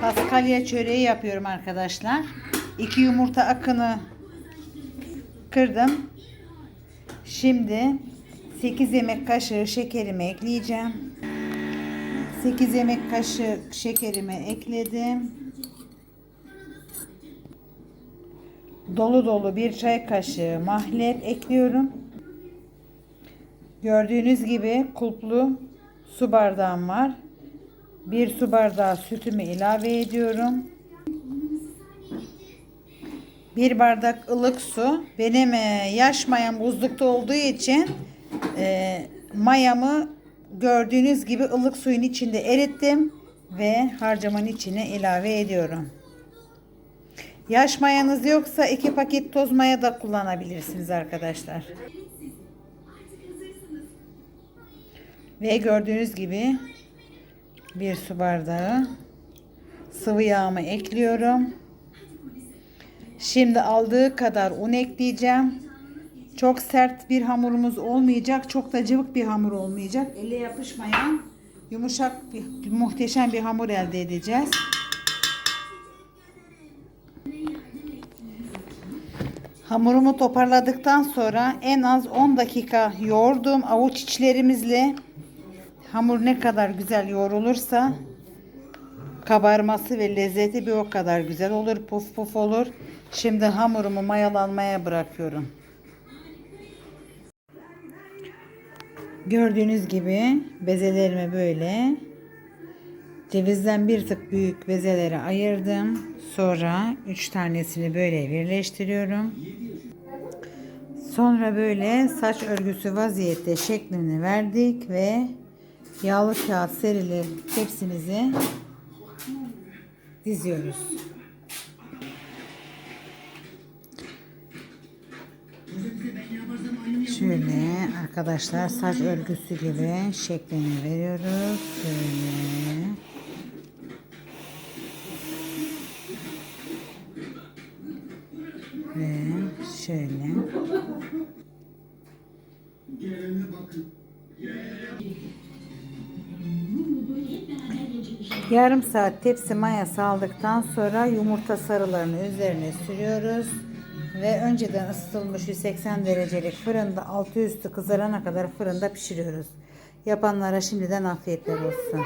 Paskalya çöreği yapıyorum arkadaşlar. 2 yumurta akını kırdım. Şimdi 8 yemek kaşığı şekerimi ekleyeceğim. 8 yemek kaşığı şekerimi ekledim. Dolu dolu bir çay kaşığı mahlep ekliyorum. Gördüğünüz gibi kulplu su bardağım var. Bir su bardağı sütümü ilave ediyorum. Bir bardak ılık su. Benim e, yaş mayam buzlukta olduğu için e, mayamı gördüğünüz gibi ılık suyun içinde erittim ve harcamanın içine ilave ediyorum. Yaş mayanız yoksa iki paket toz maya da kullanabilirsiniz arkadaşlar. Ve gördüğünüz gibi bir su bardağı sıvı yağımı ekliyorum. Şimdi aldığı kadar un ekleyeceğim. Çok sert bir hamurumuz olmayacak. Çok da cıvık bir hamur olmayacak. Elle yapışmayan yumuşak bir, muhteşem bir hamur elde edeceğiz. Hamurumu toparladıktan sonra en az 10 dakika yoğurdum avuç içlerimizle. Hamur ne kadar güzel yoğrulursa kabarması ve lezzeti bir o kadar güzel olur. Puf puf olur. Şimdi hamurumu mayalanmaya bırakıyorum. Gördüğünüz gibi bezelerimi böyle cevizden bir tık büyük bezelere ayırdım. Sonra 3 tanesini böyle birleştiriyorum. Sonra böyle saç örgüsü vaziyette şeklini verdik ve yağlı kağıt serili tepsimizi diziyoruz. Şöyle arkadaşlar saç örgüsü gibi şeklini veriyoruz. Şöyle. Ve şöyle. Yarım saat tepsi mayası aldıktan sonra yumurta sarılarını üzerine sürüyoruz. Ve önceden ısıtılmış 180 derecelik fırında altı üstü kızarana kadar fırında pişiriyoruz. Yapanlara şimdiden afiyetler olsun.